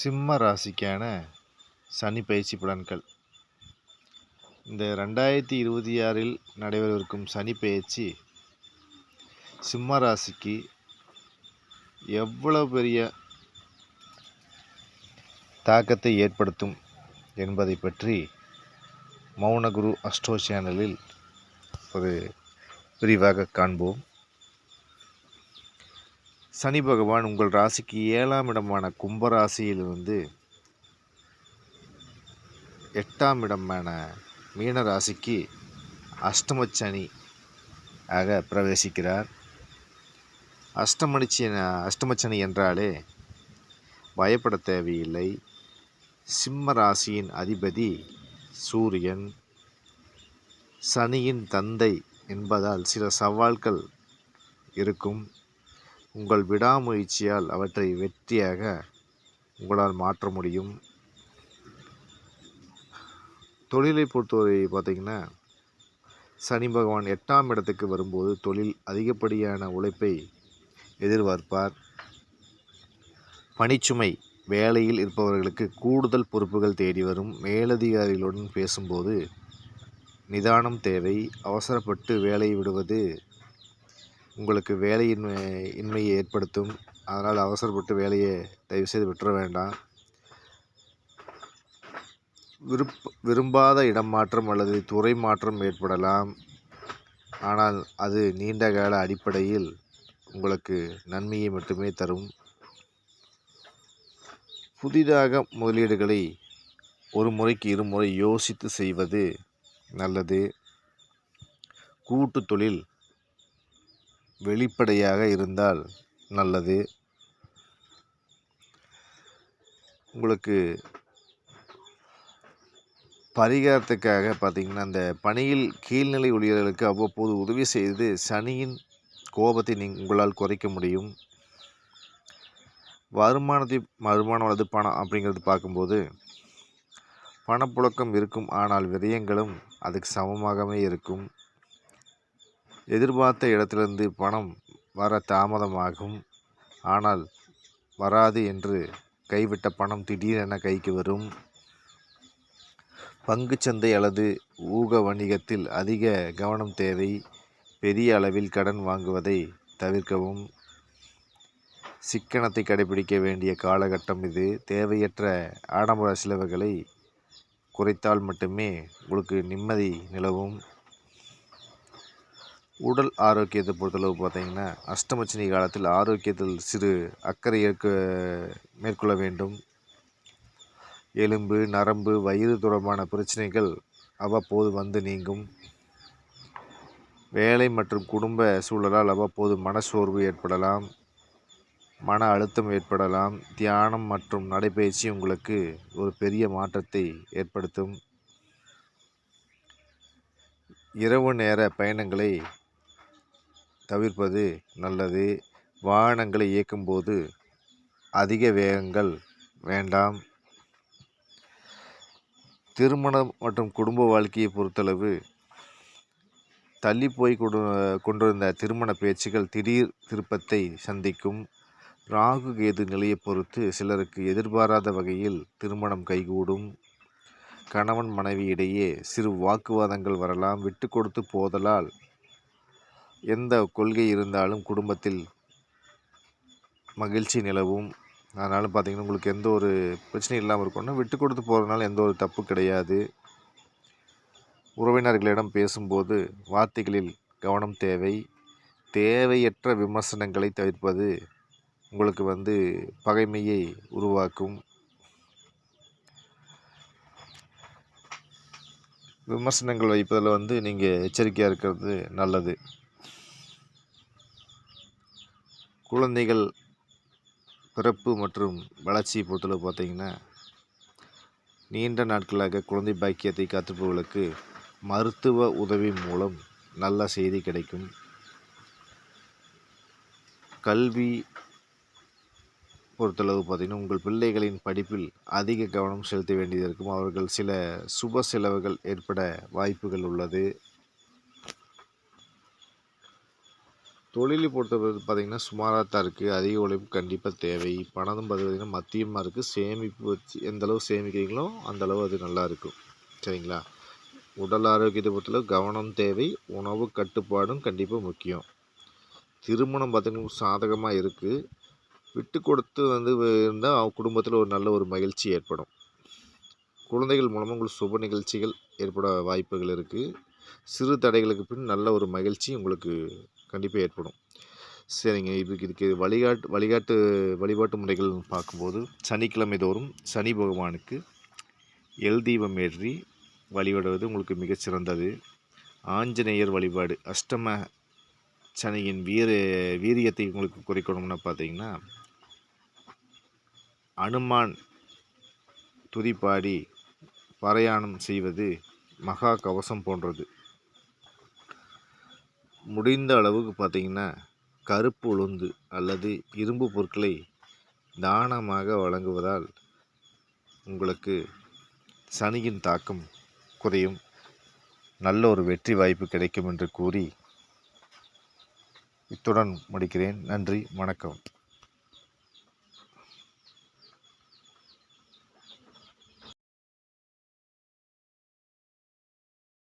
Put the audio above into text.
சிம்ம ராசிக்கான சனி பயிற்சி பலன்கள். இந்த ரெண்டாயிரத்தி இருபத்தி ஆறில் நடைபெறவிருக்கும் சனி பயிற்சி சிம்ம ராசிக்கு எவ்வளவு பெரிய தாக்கத்தை ஏற்படுத்தும் என்பதை பற்றி மௌனகுரு அஸ்ட்ரோ சேனலில் ஒரு விரிவாக காண்போம். சனி பகவான் உங்கள் ராசிக்கு ஏழாம் இடமான கும்பராசியில் வந்து எட்டாம் இடமான மீன ராசிக்கு அஷ்டமச்சனி ஆக பிரவேசிக்கிறார். அஷ்டமணிச்சி அஷ்டமச்சனி என்றாலே பயப்பட தேவையில்லை. சிம்ம ராசியின் அதிபதி சூரியன். சனியின் தந்தை என்பதால் சில சவால்கள் இருக்கும். உங்கள் விடாமுயற்சியால் அவற்றை வெற்றியாக உங்களால் மாற்ற முடியும். தொழிலை பொறுத்தவரை பார்த்திங்கன்னா சனி பகவான் எட்டாம் இடத்துக்கு வரும்போது தொழில் அதிகப்படியான உழைப்பை எதிர்பார்ப்பார். பணிச்சுமை வேலையில் இருப்பவர்களுக்கு கூடுதல் பொறுப்புகள் தேடி வரும். மேலதிகாரிகளுடன் பேசும்போது நிதானம் தேவை. அவசரப்பட்டு வேலையை விடுவது உங்களுக்கு வேலையின்மை இன்மையை ஏற்படுத்தும். அதனால் அவசரப்பட்டு வேலையை தயவுசெய்து விட்டுற வேண்டாம். விருப்ப விரும்பாத இடமாற்றம் அல்லது துறை மாற்றம் ஏற்படலாம். ஆனால் அது நீண்ட கால அடிப்படையில் உங்களுக்கு நன்மையை மட்டுமே தரும். புதிதாக முதலீடுகளை ஒரு முறைக்கு இருமுறை யோசித்து செய்வது நல்லது. கூட்டு தொழில் வெளிப்படையாக இருந்தால் நல்லது. உங்களுக்கு பரிகாரத்துக்காக பார்த்திங்கன்னா அந்த பணியில் கீழ்நிலை ஊழியர்களுக்கு அவ்வப்போது உதவி செய்து சனியின் கோபத்தை நீ உங்களால் குறைக்க முடியும். வருமானத்தை வருமானம் அல்லது பணம் அப்படிங்கிறது பார்க்கும்போது பணப்புழக்கம் இருக்கும். ஆனால் விரயங்களும் அதுக்கு சமமாகவே இருக்கும். எதிர்பார்த்த இடத்திலிருந்து பணம் வர தாமதமாகும். ஆனால் வராது என்று கைவிட்ட பணம் திடீரென கைக்கு வரும். பங்குச்சந்தை அல்லது ஊக வணிகத்தில் அதிக கவனம் தேவை. பெரிய அளவில் கடன் வாங்குவதை தவிர்க்கவும். சிக்கனத்தை கடைபிடிக்க வேண்டிய காலகட்டம் இது. தேவையற்ற ஆடம்பர செலவுகளை குறைத்தால் மட்டுமே உங்களுக்கு நிம்மதி நிலவும். உடல் ஆரோக்கியத்தை பொறுத்தளவு பார்த்தீங்கன்னா அஷ்டமச்சினி காலத்தில் ஆரோக்கியத்தில் சிறு அக்கறை ஏற்க மேற்கொள்ள வேண்டும். எலும்பு நரம்பு வயிறு தொடர்பான பிரச்சனைகள் அவ்வப்போது வந்து நீங்கும். வேலை மற்றும் குடும்ப சூழலால் அவ்வப்போது மனச்சோர்வு ஏற்படலாம். மன அழுத்தம் ஏற்படலாம். தியானம் மற்றும் நடைபயிற்சி உங்களுக்கு ஒரு பெரிய மாற்றத்தை ஏற்படுத்தும். இரவு நேர பயணங்களை தவிர்ப்பது நல்லது. வாகனங்களை இயக்கும்போது அதிக வேகங்கள் வேண்டாம். திருமணம் மற்றும் குடும்ப வாழ்க்கையை பொறுத்தளவு தள்ளி போய் கொண்டு கொண்டிருந்த திருமண பேச்சுகள் திடீர் திருப்பத்தை சந்திக்கும். ராகு கேது நிலையை பொறுத்து சிலருக்கு எதிர்பாராத வகையில் திருமணம் கைகூடும். கணவன் மனைவி இடையே சிறு வாக்குவாதங்கள் வரலாம். விட்டு கொடுத்து போதலால் எந்த கொள்கை இருந்தாலும் குடும்பத்தில் மகிழ்ச்சி நிலவும். அதனால் பார்த்திங்கன்னா உங்களுக்கு எந்த ஒரு பிரச்சனையும் இல்லாமல் இருக்கணும்னா விட்டு கொடுத்து போகிறதுனால எந்த ஒரு தப்பு கிடையாது. உறவினர்களிடம் பேசும்போது வார்த்தைகளில் கவனம் தேவை. தேவையற்ற விமர்சனங்களை தவிர்ப்பது உங்களுக்கு வந்து பகைமையை உருவாக்கும். விமர்சனங்கள் வைப்பதில் வந்து நீங்கள் எச்சரிக்கையாக இருக்கிறது நல்லது. குழந்தைகள் பிறப்பு மற்றும் வளர்ச்சியை பொறுத்தளவு பார்த்திங்கன்னா நீண்ட நாட்களாக குழந்தை பாக்கியத்தை காத்திருப்பவர்களுக்கு மருத்துவ உதவி மூலம் நல்ல செய்தி கிடைக்கும். கல்வி பொறுத்தளவு பார்த்திங்கன்னா உங்கள் பிள்ளைகளின் படிப்பில் அதிக கவனம் செலுத்த வேண்டியது இருக்கும். அவர்கள் சில சுப செலவுகள் ஏற்பட வாய்ப்புகள் உள்ளது. தொழிலை பொறுத்தவரை பார்த்திங்கன்னா சுமாராக தான் இருக்குது அதிக உழைப்பு கண்டிப்பாக தேவை. பணம் பார்த்தீங்கன்னா மத்தியமாக இருக்குது சேமிப்பு வச்சு எந்தளவு சேமிக்கிறீங்களோ அந்த அளவு அது நல்லா இருக்கும் சரிங்களா? உடல் ஆரோக்கியத்தை பொறுத்தளவு கவனம் தேவை. உணவு கட்டுப்பாடும் கண்டிப்பாக முக்கியம். திருமணம் பார்த்திங்கன்னா சாதகமாக இருக்குது விட்டு கொடுத்து வந்து இருந்தால் குடும்பத்தில் ஒரு நல்ல ஒரு மகிழ்ச்சி ஏற்படும். குழந்தைகள் மூலமாக உங்களுக்கு சுப நிகழ்ச்சிகள் ஏற்பட வாய்ப்புகள் இருக்குது சிறு தடைகளுக்கு பின் நல்ல ஒரு மகிழ்ச்சி உங்களுக்கு கண்டிப்பாக ஏற்படும். சரிங்க. இதுக்கு இதுக்கு வழிகாட்டு வழிகாட்டு வழிபாட்டு முறைகள் பார்க்கும்போது சனிக்கிழமை தோறும் சனி பகவானுக்கு எல் தீபம் ஏற்றி வழிபடுவது உங்களுக்கு மிகச்சிறந்தது ஆஞ்சநேயர் வழிபாடு அஷ்டம சனியின் வீர வீரியத்தை உங்களுக்கு குறைக்கணும்னா பார்த்தீங்கன்னா அனுமான் துதிப்பாடி பிரயாணம் செய்வது மகா கவசம் போன்றது. முடிந்த அளவுக்கு பார்த்தீங்கன்னா கருப்பு உளுந்து அல்லது இரும்பு பொருட்களை தானமாக வழங்குவதால் உங்களுக்கு சனியின் தாக்கம் குறையும். நல்ல ஒரு வெற்றி வாய்ப்பு கிடைக்கும் என்று கூறி இத்துடன் முடிக்கிறேன். நன்றி வணக்கம்.